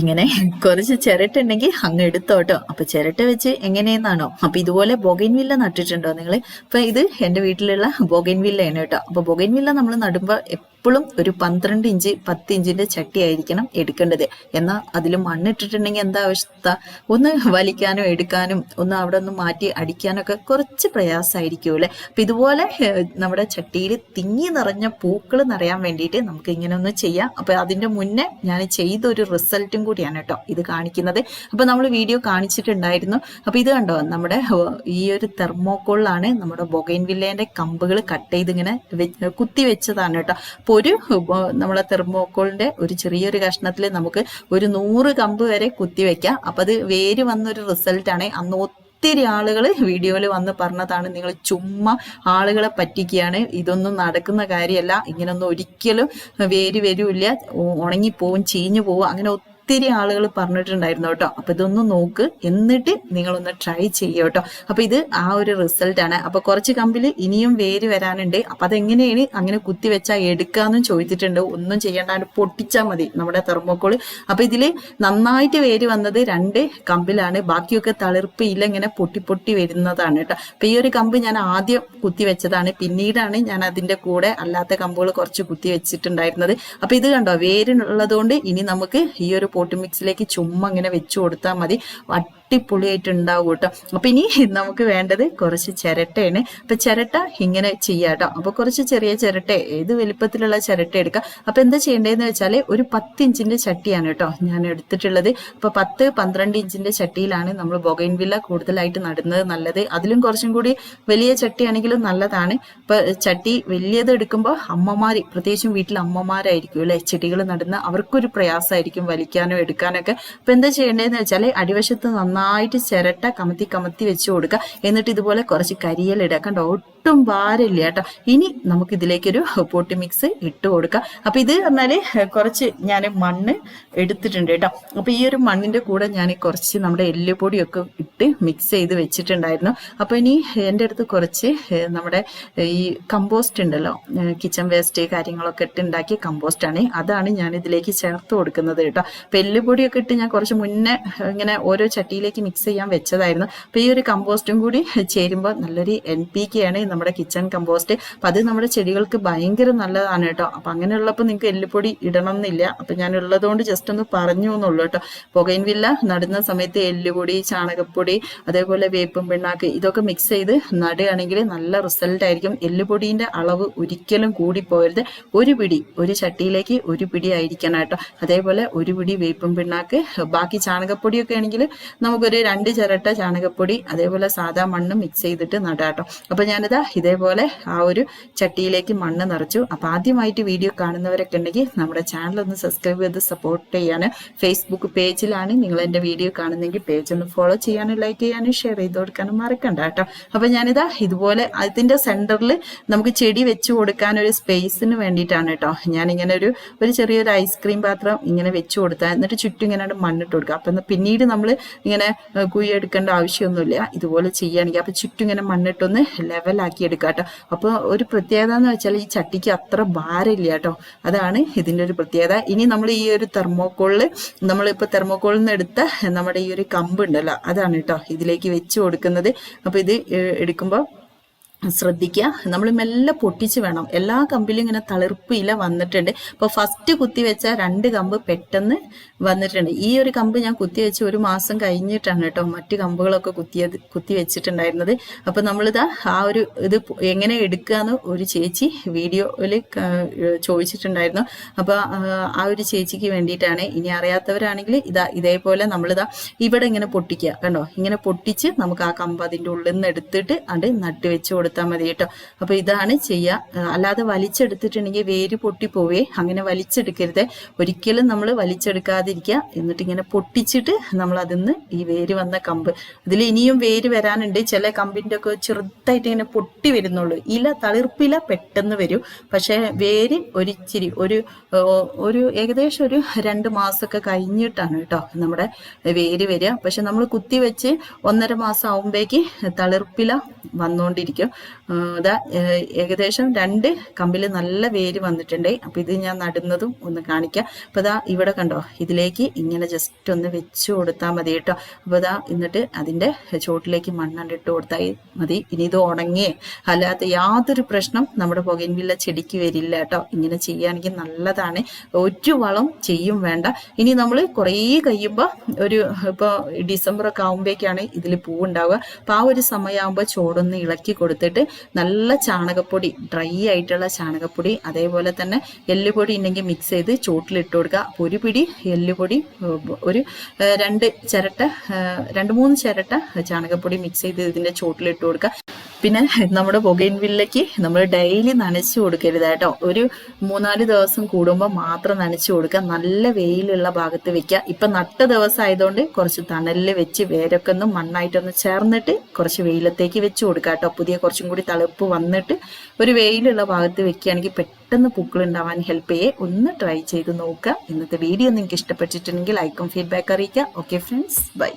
ഇങ്ങനെ കുറച്ച് ചിരട്ടുണ്ടെങ്കിൽ അങ്ങ് എടുത്തോട്ടോ. അപ്പൊ ചിരട്ട വെച്ച് എങ്ങനെയെന്നാണോ. അപ്പൊ ഇതുപോലെ ബൊഗൈൻവില്ല നട്ടിട്ടുണ്ടോ നിങ്ങൾ അപ്പൊ ഇത് എന്റെ വീട്ടിലുള്ള ബൊഗൈൻവില്ലയാണ് കേട്ടോ. അപ്പൊ ബൊഗൈൻവില്ല നമ്മൾ നടുമ്പോൾ എപ്പോഴും ഒരു പന്ത്രണ്ട് ഇഞ്ച് പത്ത് ഇഞ്ചിന്റെ ചട്ടി ആയിരിക്കണം എടുക്കേണ്ടത്. എന്നാൽ അതിൽ മണ്ണിട്ടിട്ടുണ്ടെങ്കിൽ എന്താ അവസ്ഥ? ഒന്ന് വലിക്കാനോ എടുക്കാനും ഒന്ന് അവിടെ ഒന്ന് മാറ്റി അടിക്കാനൊക്കെ കുറച്ച് പ്രയാസമായിരിക്കും അല്ലെ? അപ്പൊ ഇതുപോലെ നമ്മുടെ ചട്ടിയിൽ തിങ്ങി നിറഞ്ഞ പൂക്കൾ നിറയാൻ വേണ്ടിയിട്ട് നമുക്ക് ഇങ്ങനെ ഒന്ന് ചെയ്യാം. അപ്പൊ അതിന്റെ മുന്നേ ഞാൻ ചെയ്തൊരു റിസൾട്ടും കൂടിയാണ് കേട്ടോ ഇത് കാണിക്കുന്നത്. അപ്പൊ നമ്മൾ വീഡിയോ കാണിച്ചിട്ടുണ്ടായിരുന്നു. അപ്പൊ ഇത് കണ്ടോ? നമ്മുടെ ഈ ഒരു തെർമോക്കോളിലാണ് നമ്മുടെ ബൊഗൈൻ വില്ലേന്റെ കമ്പുകൾ കട്ട് ചെയ്ത് ഇങ്ങനെ കുത്തി വെച്ചതാണ് കേട്ടോ. ഒരു നമ്മളെ തെർമോക്കോളിന്റെ ഒരു ചെറിയൊരു കഷ്ണത്തിൽ നമുക്ക് ഒരു നൂറ് കമ്പ് വരെ കുത്തിവെക്കാം അപ്പൊ അത് വേര് വന്നൊരു റിസൾട്ടാണ് അന്ന് ഒത്തിരി ആളുകൾ വീഡിയോയിൽ വന്ന് പറഞ്ഞതാണ് നിങ്ങൾ ചുമ്മാ ആളുകളെ പറ്റിക്കുകയാണ്. ഇതൊന്നും നടക്കുന്ന കാര്യമല്ല ഇങ്ങനൊന്നും ഒരിക്കലും വേര് വരില്ല. ഉണങ്ങിപ്പോവും ചീഞ്ഞു പോവും അങ്ങനെ ഒത്തിരി ആളുകൾ പറഞ്ഞിട്ടുണ്ടായിരുന്നു കേട്ടോ. അപ്പൊ ഇതൊന്ന് നോക്ക്. എന്നിട്ട് നിങ്ങളൊന്ന് ട്രൈ ചെയ്യുക കേട്ടോ. അപ്പൊ ഇത് ആ ഒരു റിസൾട്ട് ആണ്. അപ്പൊ കുറച്ച് കമ്പിൽ ഇനിയും വേര് വരാനുണ്ട്. അപ്പൊ അതെങ്ങനെയാണ് അങ്ങനെ കുത്തി വെച്ചാൽ എടുക്കാന്നും ചോദിച്ചിട്ടുണ്ട്. ഒന്നും ചെയ്യേണ്ട പൊട്ടിച്ചാൽ മതി നമ്മുടെ തെർമോക്കോൾ. അപ്പൊ ഇതിൽ നന്നായിട്ട് വേര് വന്നത് രണ്ട് കമ്പിലാണ്. ബാക്കിയൊക്കെ തളിർപ്പ് ഇല്ല ഇങ്ങനെ പൊട്ടി പൊട്ടി വരുന്നതാണ് കേട്ടോ. അപ്പൊ ഈ ഒരു കമ്പ് ഞാൻ ആദ്യം കുത്തി വെച്ചതാണ്. പിന്നീടാണ് ഞാൻ അതിന്റെ കൂടെ അല്ലാത്ത കമ്പുകൾ കുറച്ച് കുത്തി വെച്ചിട്ടുണ്ടായിരുന്നത്. അപ്പൊ ഇത് കണ്ടോ? വേരുള്ളതുകൊണ്ട് ഇനി നമുക്ക് ഈ ഒരു പോട്ട് മിക്സിലേക്ക് ചുമ്മാ ഇങ്ങനെ വെച്ചു കൊടുത്താൽ മതി. അടിപൊളിയായിട്ട് ഉണ്ടാവും കേട്ടോ. അപ്പൊ ഇനി നമുക്ക് വേണ്ടത് കുറച്ച് ചിരട്ടയാണ്. അപ്പൊ ചിരട്ട ഇങ്ങനെ ചെയ്യാട്ടോ അപ്പൊ കുറച്ച് ചെറിയ ചിരട്ട ഏത് വലിപ്പത്തിലുള്ള ചിരട്ട എടുക്കാം. അപ്പൊ എന്താ ചെയ്യേണ്ടതെന്ന് വെച്ചാൽ ഒരു പത്ത് ഇഞ്ചിന്റെ ചട്ടിയാണ് കേട്ടോ ഞാൻ എടുത്തിട്ടുള്ളത്. അപ്പൊ പത്ത് പന്ത്രണ്ട് ഇഞ്ചിന്റെ ചട്ടിയിലാണ് നമ്മൾ ബൊഗൈൻവില്ല കൂടുതലായിട്ട് നടുന്നത് നല്ലത്. അതിലും കുറച്ചും കൂടി വലിയ ചട്ടിയാണെങ്കിലും നല്ലതാണ്. ഇപ്പൊ ചട്ടി വലിയത് എടുക്കുമ്പോൾ അമ്മമാര് പ്രത്യേകിച്ചും വീട്ടിൽ അമ്മമാരായിരിക്കും അല്ലെ? ചെടികൾ നടുന്ന അവർക്കൊരു പ്രയാസമായിരിക്കും വലിക്കാനോ എടുക്കാനൊക്കെ. അപ്പൊ എന്താ ചെയ്യേണ്ടതെന്ന് വെച്ചാൽ അടിവശത്ത് നന്നായിട്ട് ചിരട്ട കമത്തി കമത്തി വെച്ച് കൊടുക്കുക. എന്നിട്ട് ഇതുപോലെ കുറച്ച് കരിയലിടുക കണ്ടോ? ഒട്ടും ഭാരമില്ല കേട്ടോ. ഇനി നമുക്ക് ഇതിലേക്കൊരു പൊട്ടി മിക്സ് ഇട്ട് കൊടുക്കുക അപ്പൊ ഇത് പറഞ്ഞാൽ കുറച്ച് ഞാൻ മണ്ണ് എടുത്തിട്ടുണ്ട് കേട്ടോ. അപ്പൊ ഈ ഒരു മണ്ണിന്റെ കൂടെ ഞാൻ കുറച്ച് നമ്മുടെ എല്ലുപൊടിയൊക്കെ ഇട്ട് മിക്സ് ചെയ്ത് വെച്ചിട്ടുണ്ടായിരുന്നു. അപ്പൊ ഇനി എന്റെ അടുത്ത് കുറച്ച് നമ്മുടെ ഈ കമ്പോസ്റ്റ് ഉണ്ടല്ലോ. കിച്ചൺ വേസ്റ്റ് കാര്യങ്ങളൊക്കെ ഇട്ട് ഉണ്ടാക്കിയ കമ്പോസ്റ്റ് ആണ്. അതാണ് ഞാൻ ഇതിലേക്ക് ചേർത്ത് കൊടുക്കുന്നത് കേട്ടോ. അപ്പൊ എല്ലുപൊടിയൊക്കെ ഇട്ട് ഞാൻ കുറച്ച് മുന്നേ ഇങ്ങനെ ഓരോ ചട്ടിയിലേക്ക് മിക്സ് ചെയ്യാൻ വെച്ചതായിരുന്നു. അപ്പോൾ ഈ ഒരു കമ്പോസ്റ്റും കൂടി ചേരുമ്പോൾ നല്ലൊരു എൻ പി കെ ആണ് നമ്മുടെ കിച്ചൺ കമ്പോസ്റ്റ് അപ്പൊ അത് നമ്മുടെ ചെടികൾക്ക് ഭയങ്കര നല്ലതാണ് കേട്ടോ. അപ്പൊ അങ്ങനെയുള്ളപ്പോൾ നിങ്ങൾക്ക് എല്ലുപൊടി ഇടണം എന്നില്ല അപ്പൊ ഞാൻ ഉള്ളതുകൊണ്ട് ജസ്റ്റ് ഒന്ന് പറഞ്ഞു എന്നുള്ളൂ കേട്ടോ. പുകയിൻവില്ല നടുന്ന സമയത്ത് എല്ലുപൊടി ചാണകപ്പൊടി അതേപോലെ വേപ്പും പിണ്ണാക്ക് ഇതൊക്കെ മിക്സ് ചെയ്ത് നടുകയാണെങ്കിൽ നല്ല റിസൾട്ട് ആയിരിക്കും. എല്ലുപൊടിന്റെ അളവ് ഒരിക്കലും കൂടി പോകരുത്. ഒരു പിടി ഒരു ചട്ടിയിലേക്ക് ഒരു പിടി ആയിരിക്കണം കേട്ടോ. അതേപോലെ ഒരു പിടി വേപ്പും പിണ്ണാക്ക് ബാക്കി ചാണകപ്പൊടിയൊക്കെ ആണെങ്കിൽ നമുക്കൊരു രണ്ട് ചിരട്ട ചാണകപ്പൊടി അതേപോലെ സാധാ മണ്ണ് മിക്സ് ചെയ്തിട്ട് നടാട്ടോ അപ്പൊ ഞാനിതാ ഇതേപോലെ ആ ഒരു ചട്ടിയിലേക്ക് മണ്ണ് നിറച്ചു. അപ്പൊ ആദ്യമായിട്ട് വീഡിയോ കാണുന്നവരൊക്കെ ഉണ്ടെങ്കിൽ നമ്മുടെ ചാനൽ ഒന്ന് സബ്സ്ക്രൈബ് ചെയ്ത് സപ്പോർട്ട് ചെയ്യാൻ ഫേസ്ബുക്ക് പേജിലാണ് നിങ്ങൾ എന്റെ വീഡിയോ കാണുന്നെങ്കിൽ പേജ് ഒന്ന് ഫോളോ ചെയ്യാനും ലൈക്ക് ചെയ്യാനും ഷെയർ ചെയ്ത് കൊടുക്കാനും മറക്കണ്ട കേട്ടോ. അപ്പൊ ഞാനിതാ ഇതുപോലെ അതിന്റെ സെന്ററിൽ നമുക്ക് ചെടി വെച്ച് കൊടുക്കാൻ ഒരു സ്പേസിന് വേണ്ടിയിട്ടാണ് കേട്ടോ. ഞാൻ ഇങ്ങനെ ഒരു ഒരു ചെറിയൊരു ഐസ്ക്രീം പാത്രം ഇങ്ങനെ വെച്ച് കൊടുത്താൽ എന്നിട്ട് ചുറ്റും ഇങ്ങനെ മണ്ണിട്ട് കൊടുക്കുക. അപ്പൊ പിന്നീട് നമ്മൾ ഇങ്ങനെ ഏഹ്, കുഴി എടുക്കേണ്ട ആവശ്യമൊന്നുമില്ല. ഇതുപോലെ ചെയ്യുകയാണെങ്കിൽ അപ്പൊ ചുറ്റും ഇങ്ങനെ മണ്ണിട്ടൊന്ന് ലെവലാക്കി എടുക്കുക കേട്ടോ. അപ്പോൾ ഒരു പ്രത്യേകത എന്ന് വെച്ചാൽ ഈ ചട്ടിക്ക് അത്ര ഭാരമില്ല കേട്ടോ. അതാണ് ഇതിന്റെ ഒരു പ്രത്യേകത. ഇനി നമ്മൾ ഈ ഒരു തെർമോക്കോളിൽ നമ്മളിപ്പോ തെർമോക്കോളിൽ നിന്ന് എടുത്ത നമ്മുടെ ഈ ഒരു കമ്പ് ഉണ്ടല്ലോ അതാണ് കേട്ടോ ഇതിലേക്ക് വെച്ച് കൊടുക്കുന്നത്. അപ്പോൾ ഇത് എടുക്കുമ്പോൾ ശ്രദ്ധിക്കുക. നമ്മൾ മെല്ലെ പൊട്ടിച്ച് വേണം. എല്ലാ കമ്പിലും ഇങ്ങനെ തളിർപ്പ് ഇല വന്നിട്ടുണ്ട്. അപ്പോൾ ഫസ്റ്റ് കുത്തി വെച്ച രണ്ട് കമ്പ് പെട്ടെന്ന് വന്നിട്ടുണ്ട്. ഈ ഒരു കമ്പ് ഞാൻ കുത്തി വെച്ച് ഒരു മാസം കഴിഞ്ഞിട്ടാണ് കേട്ടോ മറ്റു കമ്പുകളൊക്കെ കുത്തിയത് കുത്തി വെച്ചിട്ടുണ്ടായിരുന്നത്. അപ്പൊ നമ്മളിതാ ആ ഒരു ഇത് എങ്ങനെ എടുക്കുകയെന്ന് ഒരു ചേച്ചി വീഡിയോയിൽ ചോദിച്ചിട്ടുണ്ടായിരുന്നു. അപ്പോൾ ആ, ഒരു ചേച്ചിക്ക് വേണ്ടിയിട്ടാണ്. ഇനി അറിയാത്തവരാണെങ്കിൽ ഇതാ ഇതേപോലെ നമ്മളിതാ ഇവിടെ ഇങ്ങനെ പൊട്ടിക്കുക. കണ്ടോ? ഇങ്ങനെ പൊട്ടിച്ച് നമുക്ക് ആ കമ്പ് അതിന്റെ ഉള്ളിൽ നിന്ന് എടുത്തിട്ട് അത് നട്ട് വെച്ച് കൊടുത്താൽ മതി കേട്ടോ. അപ്പൊ ഇതാണ് ചെയ്യുക അല്ലാതെ വലിച്ചെടുത്തിട്ടുണ്ടെങ്കിൽ വേര് പൊട്ടി പോവേ. അങ്ങനെ വലിച്ചെടുക്കരുത്. ഒരിക്കലും നമ്മൾ വലിച്ചെടുക്കാതിരിക്കുക. എന്നിട്ട് ഇങ്ങനെ പൊട്ടിച്ചിട്ട് നമ്മൾ അതിന്ന് ഈ വേര് വന്ന കമ്പ്. അതിൽ ഇനിയും വേര് വരാനുണ്ട്. ചില കമ്പിന്റെ ഒക്കെ ചെറുതായിട്ട് ഇങ്ങനെ പൊട്ടി വരുന്നുള്ളൂ. ഇല തളിർപ്പില പെട്ടെന്ന് വരും. പക്ഷേ വേര് ഒരിച്ചിരി ഒരു ഒരു ഏകദേശം ഒരു രണ്ട് മാസമൊക്കെ കഴിഞ്ഞിട്ടാണ് കേട്ടോ നമ്മുടെ വേര് വരിക. പക്ഷെ നമ്മൾ കുത്തി വെച്ച് ഒന്നര മാസം ആവുമ്പോഴേക്ക് തളിർപ്പില വന്നുകൊണ്ടിരിക്കും ഇതാ ഏകദേശം രണ്ട് കമ്പിൽ നല്ല വേര് വന്നിട്ടുണ്ട്. അപ്പൊ ഇത് ഞാൻ നടുന്നതും ഒന്ന് കാണിക്കാം. അപ്പൊ ഇതാ ഇവിടെ കണ്ടോ ഇതിലേക്ക് ഇങ്ങനെ ജസ്റ്റ് ഒന്ന് വെച്ച് കൊടുത്താൽ മതി കേട്ടോ. അപ്പൊ ഇതാ എന്നിട്ട് അതിന്റെ ചോട്ടിലേക്ക് മണ്ണണ്ടിട്ട് കൊടുത്താൽ മതി. ഇനി ഇത് ഉണങ്ങിയേ അല്ലാത്ത യാതൊരു പ്രശ്നം നമ്മുടെ പുകയിൻവില്ല ചെടിക്ക് വരില്ല കേട്ടോ. ഇങ്ങനെ ചെയ്യുകയാണെങ്കിൽ നല്ലതാണ്. ഒരു വളം ചെയ്യും വേണ്ട. ഇനി നമ്മൾ കുറേ കഴിയുമ്പോൾ ഒരു ഇപ്പോൾ ഡിസംബർ ഒക്കെ ആകുമ്പോഴേക്കാണ് ഇതിൽ പൂവുണ്ടാവുക. അപ്പോൾ ആ ഒരു സമയമാകുമ്പോൾ ചോടൊന്ന് ഇളക്കി കൊടുത്തിട്ട് നല്ല ചാണകപ്പൊടി ഡ്രൈ ആയിട്ടുള്ള ചാണകപ്പൊടി അതേപോലെ തന്നെ എല്ലുപൊടി ഉണ്ടെങ്കിൽ മിക്സ് ചെയ്ത് ചോട്ടിലിട്ട് കൊടുക്കുക. ഒരു പിടി എല്ലുപൊടി ഒരു രണ്ട് ചിരട്ട രണ്ട് മൂന്ന് ചിരട്ട ചാണകപ്പൊടി മിക്സ് ചെയ്ത് ഇതിന്റെ ചോട്ടിലിട്ട് കൊടുക്കുക. പിന്നെ നമ്മുടെ പുകയിൻ വില്ലയ്ക്ക് നമ്മൾ ഡെയിലി നനച്ചു കൊടുക്കരുത് കേട്ടോ. ഒരു മൂന്നാൽ ദിവസം കൂടുമ്പോൾ മാത്രം നനച്ചു കൊടുക്കുക. നല്ല വെയിലുള്ള ഭാഗത്ത് വെക്കുക. ഇപ്പൊ നട്ട ദിവസം ആയതുകൊണ്ട് കുറച്ച് തണലിൽ വെച്ച് വേരൊക്കെ ഒന്ന് മണ്ണായിട്ടൊന്ന് ചേർന്നിട്ട് കുറച്ച് വെയിലത്തേക്ക് വെച്ച് കൊടുക്കുക കേട്ടോ. പുതിയ കുറച്ചും കൂടി തളിപ്പ് വന്നിട്ട് ഒരു വെയിലുള്ള ഭാഗത്ത് വെക്കുകയാണെങ്കിൽ പെട്ടെന്ന് പൂക്കൾ ഉണ്ടാവാൻ ഹെൽപ്പ് ചെയ്യേ. ഒന്ന് ട്രൈ ചെയ്ത് നോക്കുക. ഇന്നത്തെ വീഡിയോ നിങ്ങൾക്ക് ഇഷ്ടപ്പെട്ടിട്ടുണ്ടെങ്കിൽ ലൈക്കും ഫീഡ്ബാക്ക് അറിയിക്കുക. Okay friends bye